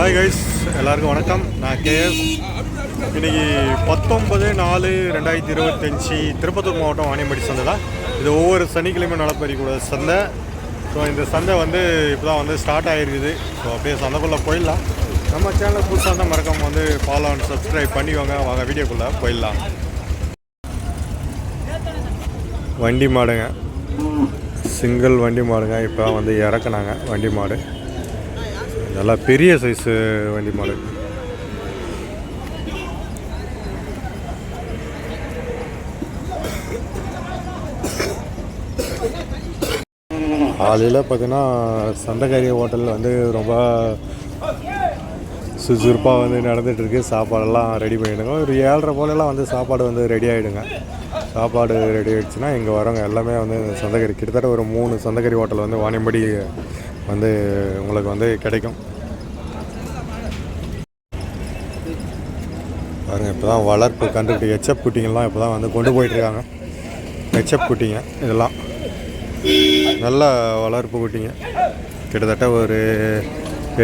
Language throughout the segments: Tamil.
ஹாய் கைஸ் எல்லாருக்கும் வணக்கம். நான் கேஎஸ். இன்றைக்கி பத்தொன்பது நாலு ரெண்டாயிரத்தி இருபத்தஞ்சி திருப்பத்தூர் மாவட்டம் வாணியம்படி சந்தை தான். இது ஒவ்வொரு சனிக்கிழமை நடப்பறிக்கூட சந்தை. ஸோ இந்த சந்தை வந்து இப்போ தான் வந்து ஸ்டார்ட் ஆகிருக்குது ஸோ அப்படியே சந்தைக்குள்ளே போயிடலாம். நம்ம சேனல் புதுசாக தான் மறக்காம வந்து ஃபாலோ அண்ட் சப்ஸ்கிரைப் பண்ணிக்கோங்க. வாங்க வீடியோக்குள்ளே போயிடலாம். வண்டி மாடுங்க. சிங்கிள் வண்டி மாடுங்க. இப்போ வந்து இறக்குனாங்க வண்டி மாடு. நல்லா பெரிய சைஸு வண்டி மாடு காலையில் பார்த்தீங்கன்னா சந்தைக்காரி ஹோட்டலில் வந்து ரொம்ப சுறுசுறுப்பாக வந்து நடந்துகிட்ருக்கு சாப்பாடெல்லாம் ரெடி பண்ணிவிடுங்க ஒரு ஏழரை போலலாம் வந்து சாப்பாடு வந்து ரெடி ஆகிடுங்க சாப்பாடு ரெடி ஆகிடுச்சுன்னா இங்கே வரவங்க எல்லாமே வந்து சந்தகரி கிட்டத்தட்ட ஒரு மூணு சந்தகரி ஹோட்டல் வந்து வாணியம்படி வந்து உங்களுக்கு வந்து கிடைக்கும். பாருங்கள் இப்போ தான் வளர்ப்பு கண்டுக்கிட்டு எச்சப் குட்டிங்கெல்லாம் இப்போ தான் வந்து கொண்டு போயிட்டுருக்காங்க. எச்சப் குட்டிங்க இதெல்லாம். நல்ல வளர்ப்பு குட்டிங்க. கிட்டத்தட்ட ஒரு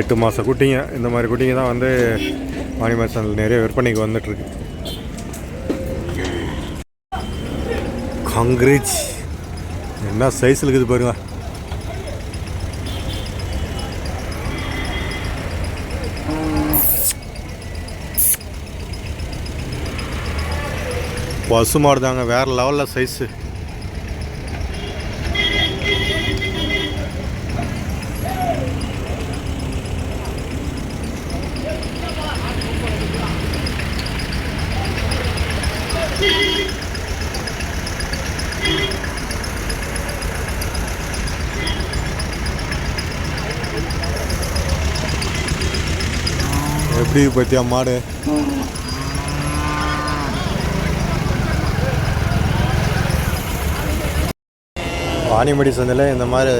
எட்டு மாத குட்டிங்க. இந்த மாதிரி குட்டிங்க தான் வந்து வாணிமாசனில் நிறைய விற்பனைக்கு வந்துட்டுருக்கு. காங்கிரீச் என்ன சைஸில் இருக்குது பாருங்கள் பசு மாடு தாங்க வேறு லெவலில் சைஸு எப்படி பார்த்தியா மாடு? வாணிமடி சந்தையில் இந்த மாதிரி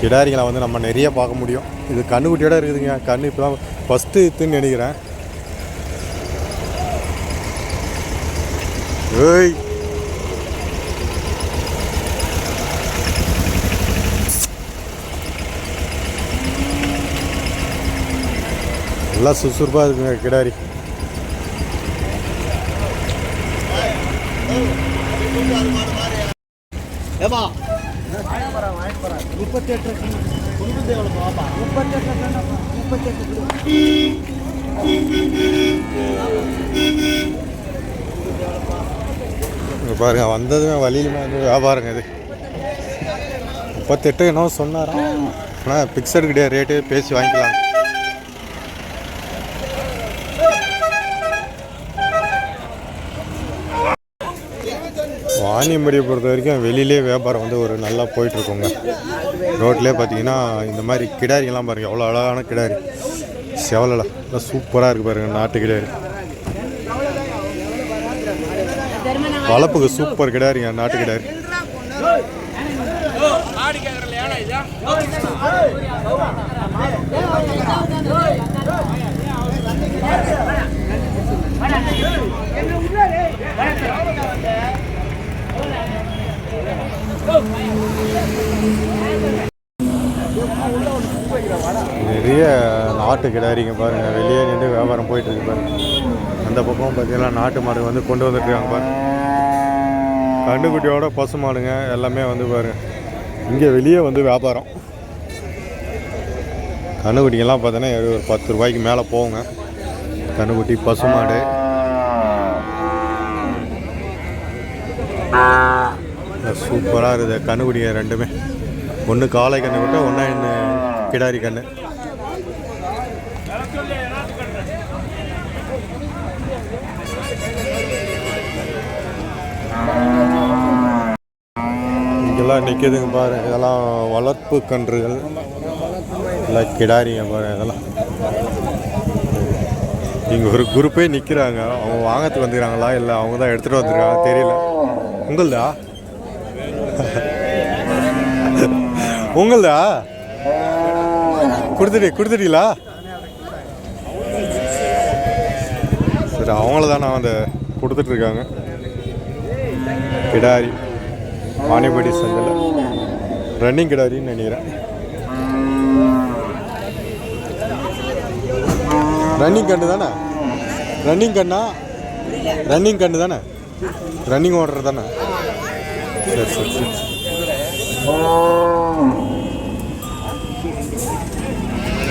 கிடாரிகளை வந்து நம்ம நிறைய பார்க்க முடியும். இது கண்ணுக்குட்டியோட இருக்குதுங்க. கண்ணு இப்போ தான் ஃபஸ்ட்டு இத்துன்னு நினைக்கிறேன். ஏய். நல்லா சுறுசுறுப்பாக இருக்குங்க கிடாரி. ஏமா முப்பத்தெட்டு கொடுக்குது எவ்வளோ பாப்பா முப்பத்தெட்டு முப்பத்தெட்டு இங்க பாருங்க வந்ததுமே வழியிலுமே வந்து வியாபாரங்க இது. முப்பத்தெட்டு என்னவோ சொன்னாராம். ஆனால் பிக்சடு கிடையாது ரேட்டு பேசி வாங்கிக்கலாம் வாணியம்படியை பொறுத்த வரைக்கும் வெளியிலே வியாபாரம் வந்து ஒரு நல்லா போயிட்டுருக்குங்க ரோட்லேயே பார்த்தீங்கன்னா இந்த மாதிரி கிடாரிங்கெல்லாம் பாருங்கள் எவ்வளோ அழகான கிடாரி செவலில் நல்லா சூப்பராக இருக்குது பாருங்கள் நாட்டு கிடாரி வளர்ப்புக்கு சூப்பர் கிடாரிங்க நாட்டு கிடாரி நிறைய நாட்டு கிடாரிங்க பாருங்க. வெளியே நின்று வியாபாரம் போயிட்டு இருக்கு பாருங்க. அந்த பக்கம் பார்த்தீங்கன்னா நாட்டு மாடு வந்து கொண்டு வந்துட்டுருக்காங்க பாருங்க. கண்டுக்குட்டியோட பசு மாடுங்க எல்லாமே வந்து பாருங்க. இங்கே வெளியே வந்து வியாபாரம். கண்ணுக்குட்டிங்கெல்லாம் பார்த்தீங்கன்னா ஒரு பத்து ரூபாய்க்கு மேலே போங்க கண்ணுக்குட்டி பசு மாடு. சூப்பராக இருக்குது. கண்ணுக்குடிங்க ரெண்டுமே. ஒன்று காலை கண்ணு விட்டு என்ன கிடாரி கண்ணு. இதெல்லாம் நிற்கிதுங்க பாரு. இதெல்லாம் வளர்ப்பு கன்றுகள். இல்லை கிடாரிங்க பாரு இதெல்லாம். இங்கே ஒரு குரூப்பே நிற்கிறாங்க அவங்க வாங்கத்துக்கு வந்துக்கிறாங்களா? இல்லை அவங்க தான் எடுத்துகிட்டு வந்துருக்காங்க தெரியல. உங்கள்தா? உங்களதா? கொடுத்துட்டு கொடுத்துட்டீங்களா? சரி அவங்கள தான் நான் வந்து கொடுத்துட்ருக்காங்க கிடாரி வாணிபடி சந்தையில் ரன்னிங் கிடாரின்னு நினைக்கிறேன். ரன்னிங் கண்டு தானே? ரன்னிங் கண்ணா ரன்னிங் கண்டு தானே? ரன்னிங் ஓடுறது தானே? சரி சரி சரி.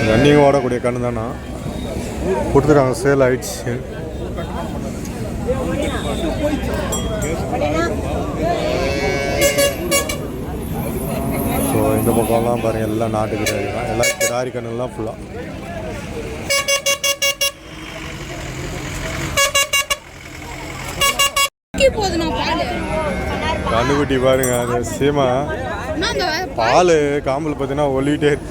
ரன்னிங் ஓடக்கூடிய கண்ணு தானா? கொடுத்துருக்காங்க சேல் ஆயிடுச்சு. ஸோ இந்த பக்கம்லாம் பாருங்க எல்லாம் நாட்டு கிடாரி தான். எல்லாம் கிடாரி கண்ணுலாம் ஃபுல்லாக கண்ணுக்குட்டி பாருங்க அது சீமா. பால் காம்பல் பார்த்தீங்கன்னா ஒலிக்கிட்டே இருக்கு.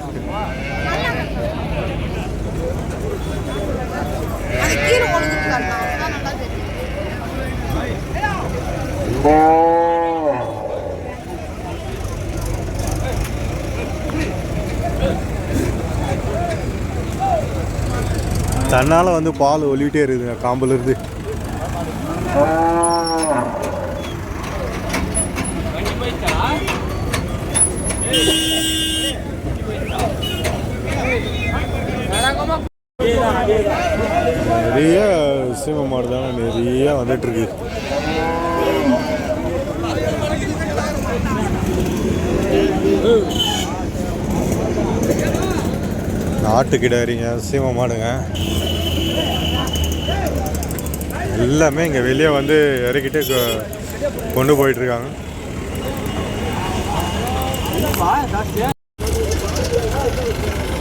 தன்னால் வந்து பால் ஒலிக்கிட்டே இருக்குதுங்க காம்பல் இருந்து நிறைய சீம மாடு தானே நிறைய வந்துட்டுருக்கு. இருக்கு நாட்டு மாடுங்க. எல்லாமே இங்கே வெளியே வந்து இறக்கிட்டு கொ- கொண்டு போயிட்டுருக்காங்க.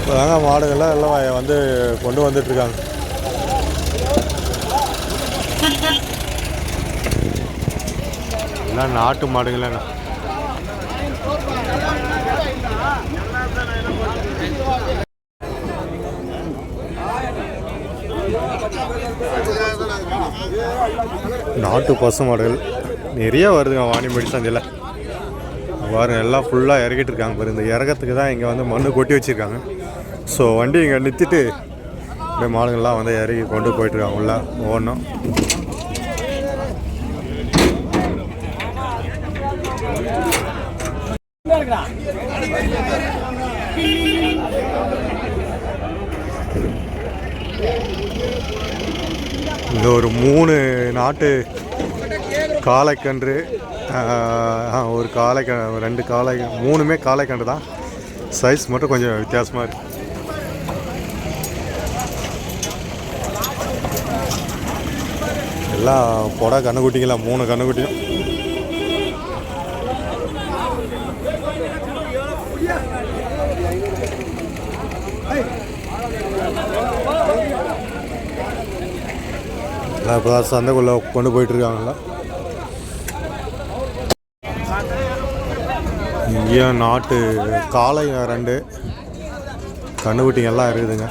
இப்போ தாங்க மாடுகள்லாம் எல்லாம் வந்து கொண்டு வந்துட்டுருக்காங்க. எல்லாம் நாட்டு மாடுங்களாங்க நாட்டு பசு மாடுகள். நிறைய வருதுங்க வாணிமடி சந்தையில். பாருங்க எல்லாம் ஃபுல்லாக இறக்கிட்டு இருக்காங்க பாரு. இந்த இறக்கத்துக்கு தான் இங்கே வந்து மண்ணு கொட்டி வச்சுருக்காங்க. ஸோ வண்டி இங்கே நிறுத்திட்டு அப்படியே மாடுங்கள்லாம் வந்து இறக்கி கொண்டு போயிட்டுருக்காங்க உள்ள. ஒவ்வொன்றும். இங்கே ஒரு மூணு நாட்டு காளைக்கன்று ஒரு காளை ரெண்டு காளை மூணுமே காளைக்கன்று தான். சைஸ் மட்டும் கொஞ்சம் வித்தியாசமாக இருக்குது எல்லாம் புடா கண்ணுக்குட்டிங்களா? மூணு கண்ணுக்குட்டியும். இப்போ தான் சந்தைக்குள்ளே கொண்டு போயிட்டுருக்காங்களா? இங்கேயும் நாட்டு காளை ரெண்டு. கண்ணுக்குட்டிங்க எல்லாம் இருக்குதுங்க.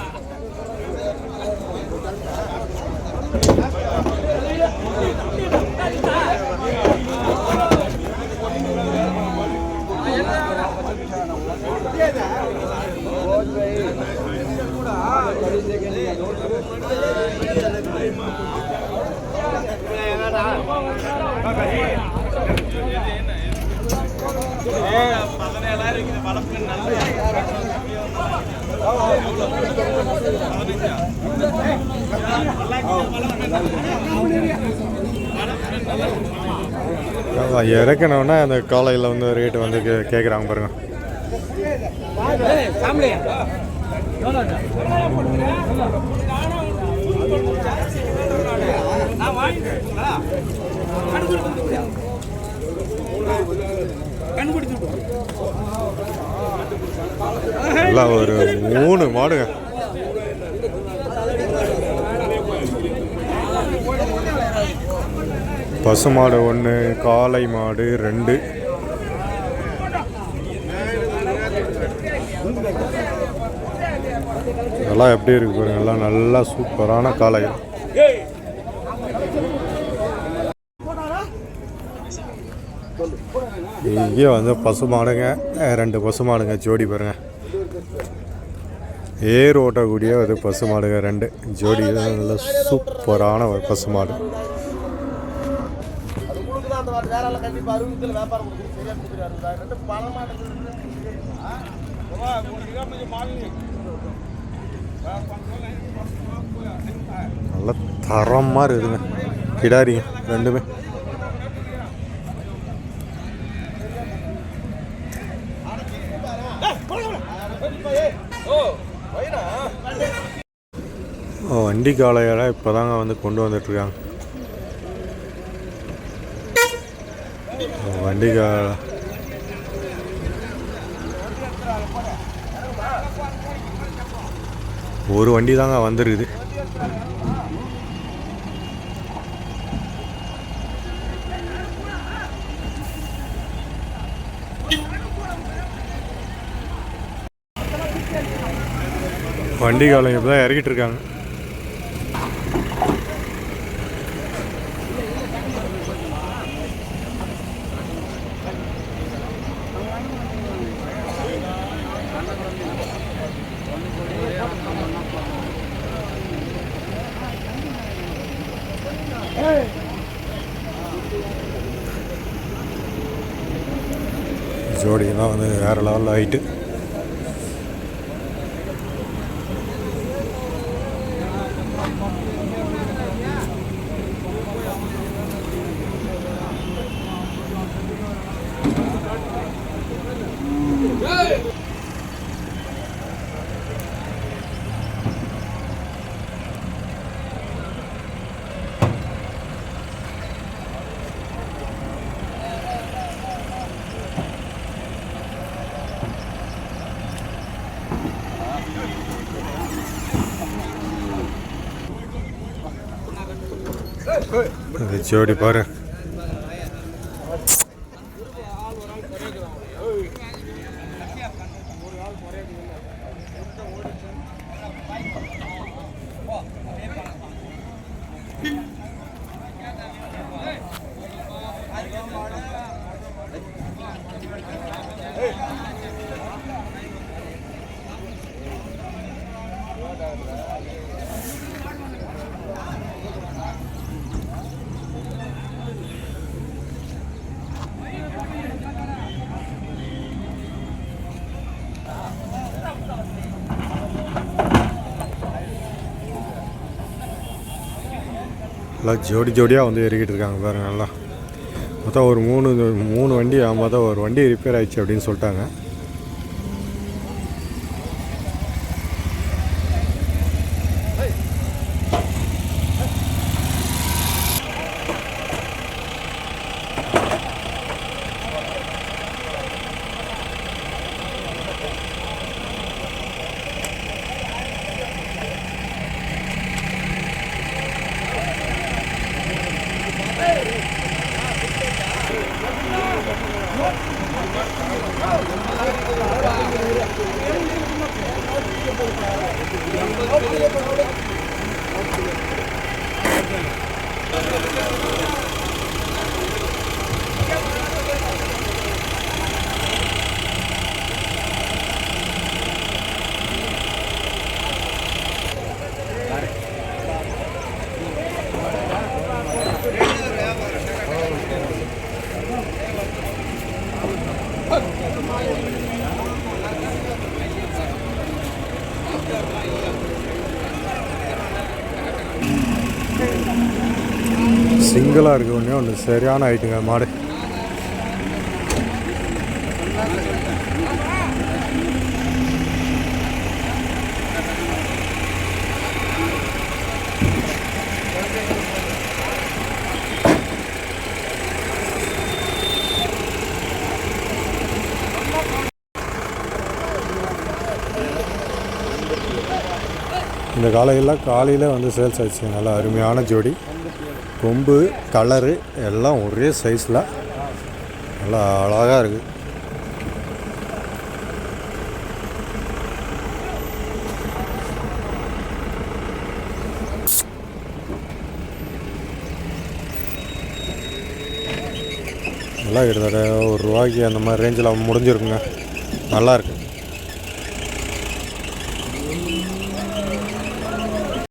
அதான் அந்த காலையில் வந்து ரேட்டு வந்து கே கேட்குறாங்க பாருங்க. எல்லாம் ஒரு மூணு மாடுங்க. பசு மாடு ஒன்று காளை மாடு ரெண்டு. இதெல்லாம் எப்படி இருக்கு பாருங்க. எல்லாம் நல்லா சூப்பரான காளைகள். இங்கே வந்து பசு மாடுங்க ரெண்டு பசு மாடுங்க ஜோடி பாருங்க. ஏர் ஓட்டக்கூடிய ஒரு பசு மாடுங்க ரெண்டு. ஜோடி. நல்ல சூப்பரான ஒரு பசு மாடு தரமாக இருக்குதுங்க. கிடாரிங்க. ரெண்டுமே. வண்டி காளையெல்லாம் இப்போ தாங்க வந்து கொண்டு வந்துட்டுருக்காங்க. வண்டி காலை ஒரு வண்டி தாங்க வந்துருக்குது. வண்டி காலம் இப்போ தான் இறக்கிட்டு இருக்காங்க. ஜோடியெல்லாம் வந்து வேறு லெவலில் ஆயிட்டு பாரு எல்லாம் ஜோடி ஜோடியாக வந்து ஏறிக்கிட்டு இருக்காங்க பாருங்கள் நல்லா. மொத்தம் ஒரு மூணு மூணு வண்டி மொத்தம் ஒரு வண்டி ரிப்பேர் ஆயிடுச்சு அப்படின்னு சொல்லிட்டாங்க. சிங்கிளாக இருக்க ஒன்றே ஒன்று சரியான ஆயிட்டுங்க மாடு. இந்த காலையெல்லாம் காலையில் வந்து சேல்ஸ் ஆச்சு நல்லா அருமையான ஜோடி. கொம்பு கலரு எல்லாம் ஒரே சைஸில் நல்லா அழகாக இருக்குது நல்லா கிட்டத்தட்ட ஒரு ரூபாய்க்கு அந்த மாதிரி ரேஞ்சில் முடிஞ்சிருக்குங்க. நல்லாயிருக்கு